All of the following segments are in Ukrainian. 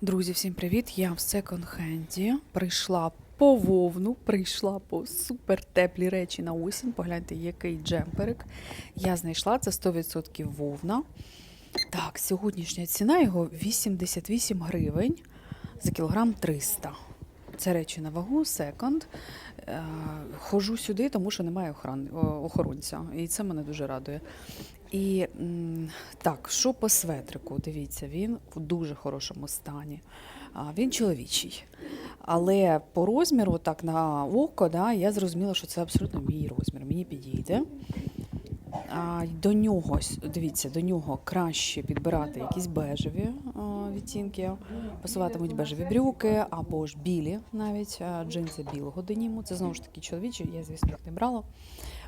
Друзі, всім привіт! Я в секонд-хенді. Прийшла по вовну, прийшла по супер теплі речі на осінь. Погляньте, який джемперик. Я знайшла це 100% вовна. Так, сьогоднішня ціна його 88 гривень за кілограм 300. Це речі на вагу, секонд. Е, Хожу сюди, тому що немає охран, охоронця. І це мене дуже радує. І так, що по светрику? Дивіться, він в дуже хорошому стані. Він чоловічий. Але по розміру, так на око, да, я зрозуміла, що це абсолютно мій розмір. Мені підійде. До нього, дивіться, до нього краще підбирати якісь бежеві а, відтінки. Пасуватимуть бежеві брюки або ж білі навіть джинси білого деніму. Це знову ж таки чоловічі, я, звісно, їх не брала.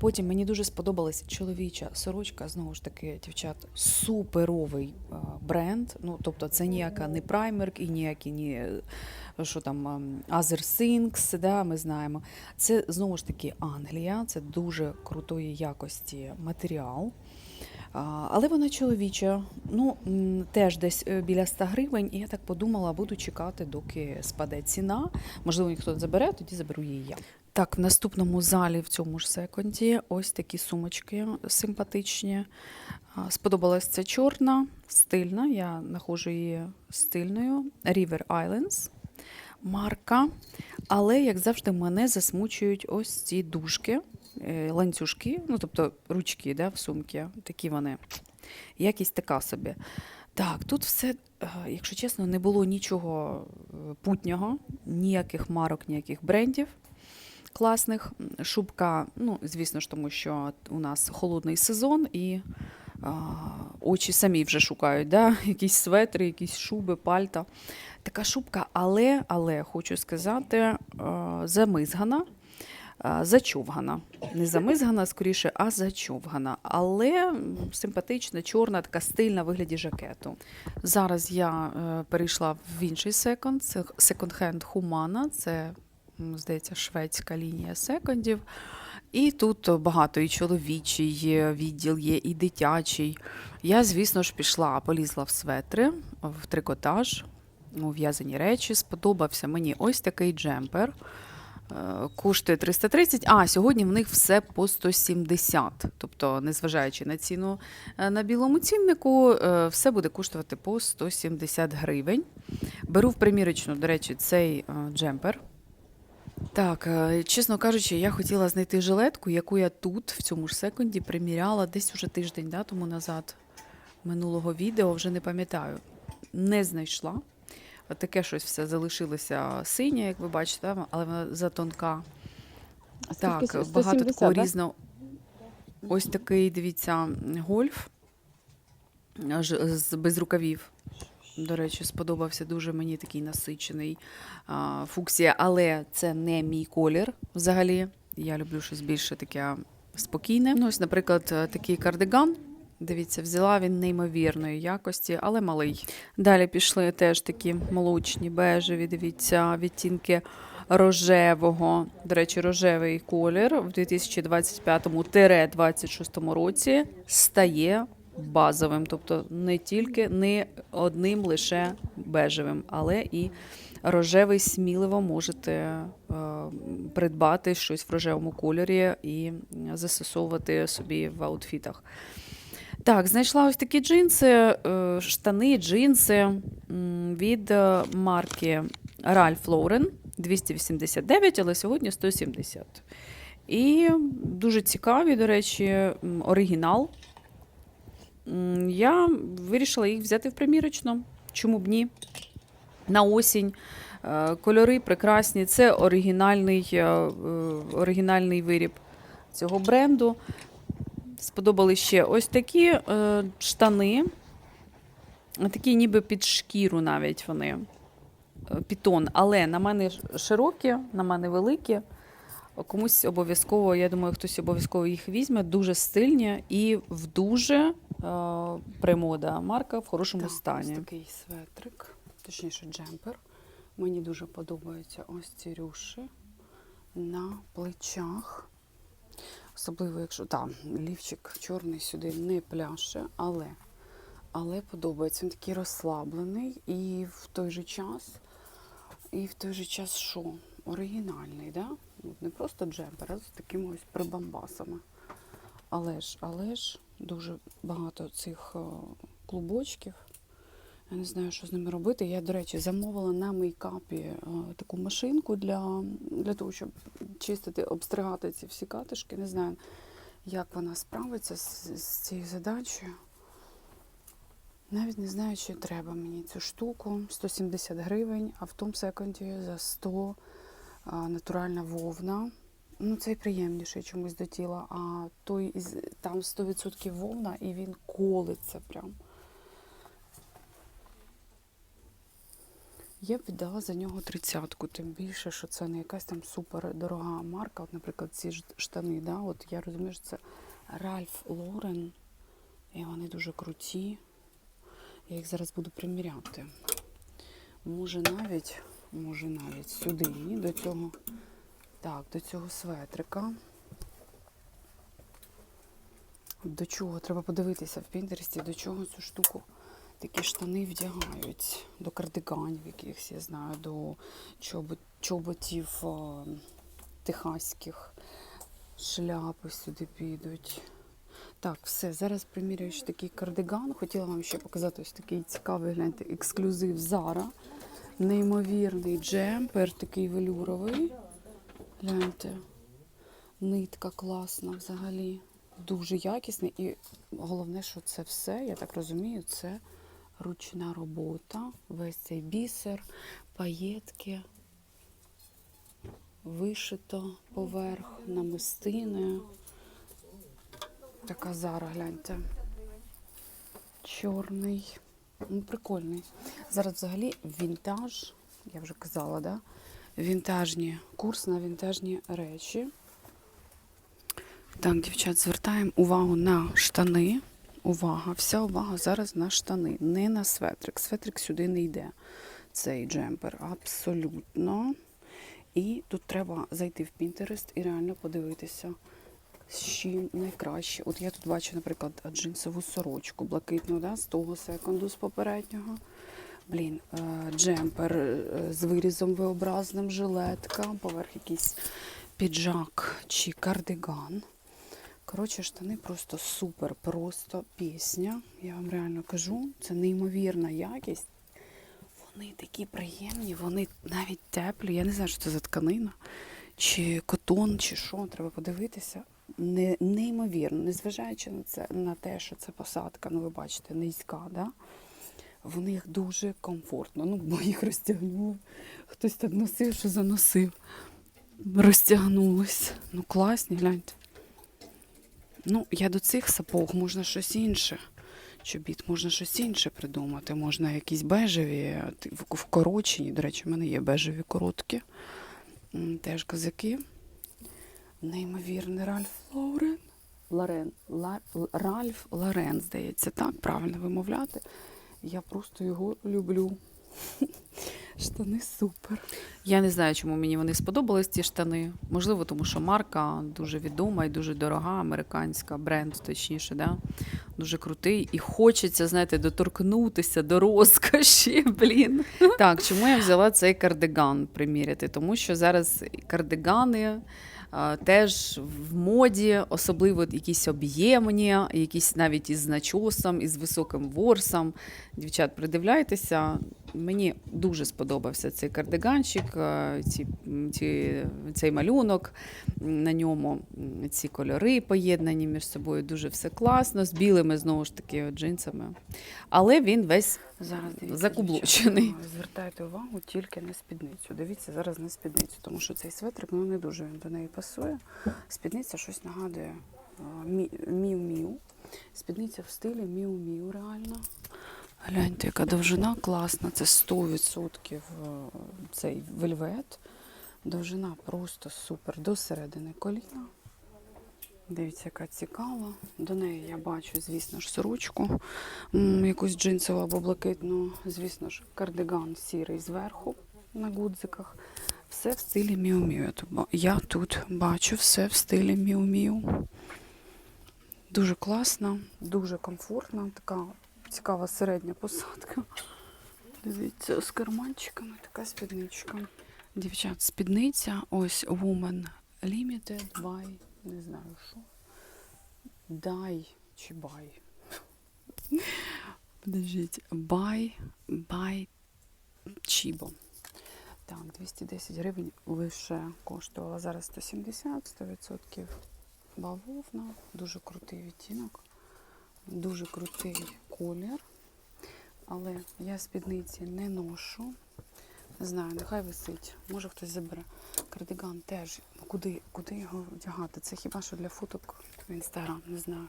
Потім мені дуже сподобалася чоловіча сорочка, знову ж таки, дівчат, суперовий бренд. Ну, тобто, це ніяка не праймерк і ніякі ні е, що там ем, Other да, ми знаємо. Це знову ж таки Англія, це дуже крутої якості матеріал. Але вона чоловіча, ну теж десь е, біля 100 гривень. І я так подумала, буду чекати, доки спаде ціна. Можливо, ніхто забере, тоді заберу її я. Так, в наступному залі в цьому ж секунді ось такі сумочки симпатичні. А, Сподобалась ця чорна, стильна. Я знаходжу її стильною. River Islands марка. Але, як завжди, мене засмучують ось ці дужки, ланцюжки, ну тобто ручки да, в сумки. Такі вони. Якість така собі. Так, тут все, е, якщо чесно, не було нічого е, путнього, ніяких марок, ніяких брендів класних. Шубка, ну, звісно ж, тому що у нас холодний сезон і очі самі вже шукають, да? якісь светри, якісь шуби, пальта. Така шубка, але, але хочу сказати, замизгана. Зачовгана. Не замизгана, скоріше, а зачовгана. Але симпатична, чорна, така стильна в вигляді жакету. Зараз я е, перейшла в інший секонд. Це секонд-хенд Humana. Це, здається, шведська лінія секондів. І тут багато і чоловічий відділ є, і дитячий. Я, звісно ж, пішла, полізла в светри, в трикотаж, у в'язані речі. Сподобався мені ось такий джемпер. Е, Коштує 330, а сьогодні в них все по 170. Тобто, незважаючи на ціну е, на білому ціннику, е, все буде коштувати по 170 гривень. Беру в примірочну, до речі, цей джемпер. Так, чесно кажучи, я хотіла знайти жилетку, яку я тут, в цьому ж секунді, приміряла десь уже тиждень да, тому назад минулого відео, вже не пам'ятаю. Не знайшла. От Таке щось все залишилося синє, як ви бачите, але вона затонка. Так, сі- багато такого да? різного. Ось такий, дивіться, гольф з без рукавів. До речі, сподобався дуже мені такий насичений а, фуксія, але це не мій колір взагалі. Я люблю щось більше таке спокійне. Ну, ось, наприклад, е, такий кардиган. Дивіться, взяла він неймовірної якості, але малий. Далі пішли теж такі молочні, бежеві, дивіться, відтінки рожевого. До речі, рожевий колір в 2025-26 році стає базовим, тобто не тільки не одним лише бежевим, але і рожевий сміливо можете е, придбати щось в рожевому кольорі і застосовувати собі в аутфітах. Так, знайшла ось такі джинси, е, штани, джинси від е, марки Ralph Lauren 289, але сьогодні 170. І дуже цікаві, до речі, оригінал. Я вирішила їх взяти в примірочну. Чому б ні? На осінь. Е, Кольори прекрасні. Це оригінальний, оригінальний виріб цього бренду. Сподобали ще ось такі е, штани. Такі ніби під шкіру навіть вони. Е, Пітон. Але на мене широкі, на мене великі. Комусь обов'язково, я думаю, хтось обов'язково їх візьме. Дуже стильні і в дуже е, примода марка в хорошому стані. Ось такий светрик, точніше джемпер. Мені дуже подобаються ось ці рюші на плечах. Особливо, якщо там лівчик чорний сюди не пляше, але але подобається. Він такий розслаблений і в той же час, і в той же час що? Оригінальний, да? Не просто джемпер, а з такими ось прибамбасами. Але ж, але ж дуже багато цих е, клубочків. Я не знаю, що з ними робити. Я, до речі, замовила на мейкапі е, таку машинку для, для того, щоб чистити, обстригати ці всі катишки. Не знаю, як вона справиться з, з цією задачею. Навіть не знаю, чи треба мені цю штуку. 170 гривень, а в тому секунді за 100 а, натуральна вовна. Ну, цей приємніший чомусь до тіла, а той там 100% вовна і він колиться прям. Я б віддала за нього тридцятку, тим більше, що це не якась там супер дорога марка. От, наприклад, ці штани, да? От я розумію, що це Ральф Лорен, і вони дуже круті. Я їх зараз буду приміряти. Може навіть, може навіть сюди, до цього, так, до цього светрика. До чого? Треба подивитися в Пінтересті, до чого цю штуку такі штани вдягають. До кардиганів якихось, я знаю, до чобот, чоботів а, техаських, шляпи сюди підуть. Так, все, зараз примірюю ще такий кардиган. Хотіла вам ще показати ось такий цікавий, гляньте, ексклюзив Зара. Неймовірний джемпер, такий велюровий. Гляньте. Нитка класна взагалі. Дуже якісний. І головне, що це все, я так розумію, це ручна робота. Весь цей бісер, паєтки, вишито поверх, намистини. Така зара, гляньте. Чорний. Ну, прикольний. Зараз взагалі вінтаж, я вже казала, да? Вінтажні, курс на вінтажні речі. Так, дівчат, звертаємо увагу на штани. Увага, вся увага зараз на штани, не на светрик. Светрик сюди не йде. Цей джемпер. Абсолютно. І тут треба зайти в Pinterest і реально подивитися, з чим найкраще. От я тут бачу, наприклад, джинсову сорочку блакитну, да, з того секунду, з попереднього. Блін, е, джемпер е, з вирізом V-образним, жилетка, поверх якийсь піджак чи кардиган. Коротше, штани просто супер, просто пісня. Я вам реально кажу, це неймовірна якість. Вони такі приємні, вони навіть теплі. Я не знаю, що це за тканина, чи котон, чи що, треба подивитися. Не, неймовірно, незважаючи на це, на те, що це посадка, ну ви бачите, низька, да? в них дуже комфортно. Ну, бо їх розтягнули. Хтось так носив, що заносив. Розтягнулось. Ну, класні, гляньте. Ну, я до цих сапог можна щось інше. Чобіт, можна щось інше придумати. Можна якісь бежеві, вкорочені. До речі, в мене є бежеві короткі. Теж козаки. Неймовірний Ральф Лорен. Лорен. Ла- Ральф Лорен, здається, так правильно вимовляти. Я просто його люблю. Штани супер. Я не знаю, чому мені вони сподобались ці штани. Можливо, тому що марка дуже відома і дуже дорога, американська, бренд, точніше, да? дуже крутий. І хочеться, знаєте, доторкнутися до розкоші. Блін. Так, чому я взяла цей кардиган приміряти? Тому що зараз кардигани. Теж в моді, особливо якісь об'ємні, якісь навіть із начосом, із високим ворсом. Дівчат, придивляйтеся. Мені дуже сподобався цей кардиганчик, е, ці, ці, цей малюнок на ньому, ці кольори поєднані між собою. Дуже все класно, з білими знову ж таки джинсами. Але він весь Зараз дивіться, закублочений. дівчата, Звертайте увагу тільки на спідницю. Дивіться зараз на спідницю, тому що цей светрик ну, не дуже він до неї пасує. Спідниця щось нагадує міу-міу. Спідниця в стилі міу-міу реально. Гляньте, яка довжина класна. Це 100% е, цей вельвет. Довжина просто супер до середини коліна. Дивіться, яка цікава. До неї я бачу, звісно ж, сорочку, якусь джинсову або блакитну, звісно ж, кардиган сірий зверху на гудзиках. Все в стилі міу-міу. Я тут Я тут бачу все в стилі міу-міу. Дуже класна, дуже комфортна, така цікава середня посадка. Дивіться, з карманчиками така спідничка. Дівчат, спідниця, ось Woman Limited by, не знаю що. Дай чи бай. Подождіть, бай, бай Чібо. Так, 210 гривень лише коштувала. Зараз 170, 100% бавовна. Дуже крутий відтінок, дуже крутий колір. Але я спідниці не ношу. Не знаю, нехай висить. Може хтось забере. Кардиган теж. Куди, куди його вдягати? Це хіба що для фоток в інстаграм, не знаю.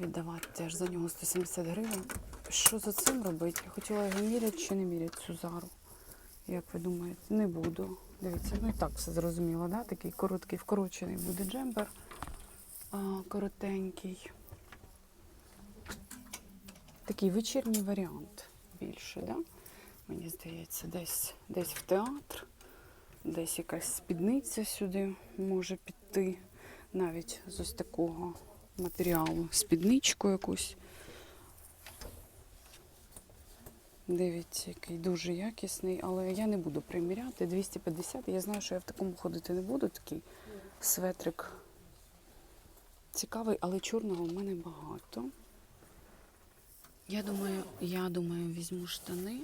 Віддавати теж за нього 170 гривень. Що за цим робити? Я хотіла його міряти чи не міряти цю зару. Як ви думаєте, не буду. Дивіться, ну і так все зрозуміло, да? такий короткий, вкорочений буде джемпер. А, коротенький. Такий вечірній варіант більше, да? Мені здається, десь, десь в театр, десь якась спідниця сюди може піти. Навіть з ось такого матеріалу. Спідничку якусь. Дивіться, який дуже якісний, але я не буду приміряти. 250. Я знаю, що я в такому ходити не буду. Такий светрик цікавий, але чорного в мене багато. Я думаю, я думаю, візьму штани.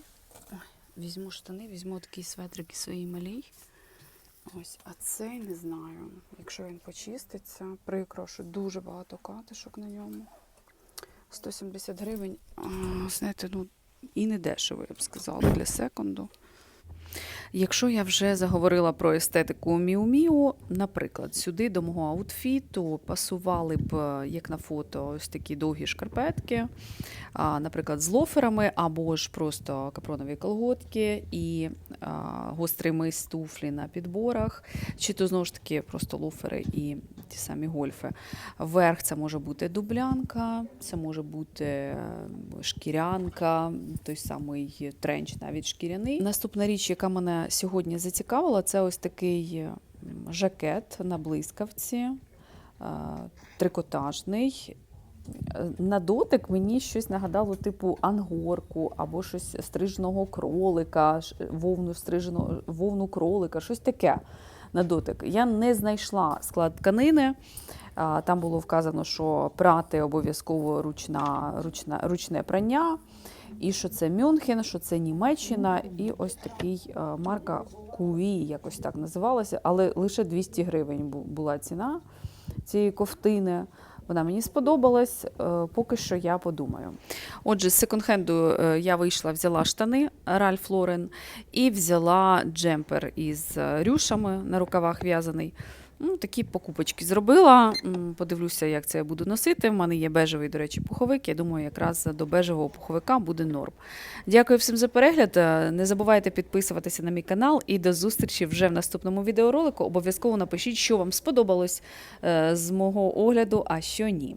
Ой, візьму штани, візьму такий светрик і своїй малій. Ось, а цей не знаю. Якщо він почиститься, прикро, що дуже багато катишок на ньому. 170 гривень. Знаєте, ну і не дешево, я б сказала, для секунду. Якщо я вже заговорила про естетику Міу-Міу, наприклад, сюди до мого аутфіту пасували б, е, як на фото, ось такі довгі шкарпетки, наприклад, з лоферами, або ж просто капронові колготки і гострий мис туфлі на підборах, чи то знову ж таки просто лофери і ті самі гольфи. Верх це може бути дублянка, це може бути е, шкірянка, той самий тренч, навіть шкіряний. Наступна річ, яка мене сьогодні зацікавила, це ось такий жакет на блискавці, е, трикотажний. Е, На дотик мені щось нагадало, типу ангорку або щось стриженого кролика, вовну стриженого вовну кролика, щось таке на дотик. Я не знайшла склад тканини. Там було вказано, що прати обов'язково ручна, ручна, ручне прання, і що це Мюнхен, що це Німеччина, і ось такий марка Куї, якось так називалася, але лише 200 гривень була ціна цієї ковтини. Вона мені сподобалась, е, поки що я подумаю. Отже, з секонд-хенду е, я вийшла, взяла штани Ральф Лорен і взяла джемпер із е, рюшами на рукавах в'язаний. Ну, такі покупочки зробила. Подивлюся, як це я буду носити. В мене є бежевий, до речі, пуховик. Я думаю, якраз до бежевого пуховика буде норм. Дякую всім за перегляд. Е, Не забувайте підписуватися на мій канал і до зустрічі вже в наступному відеоролику. Обов'язково напишіть, що вам сподобалось е, з мого огляду, а що ні.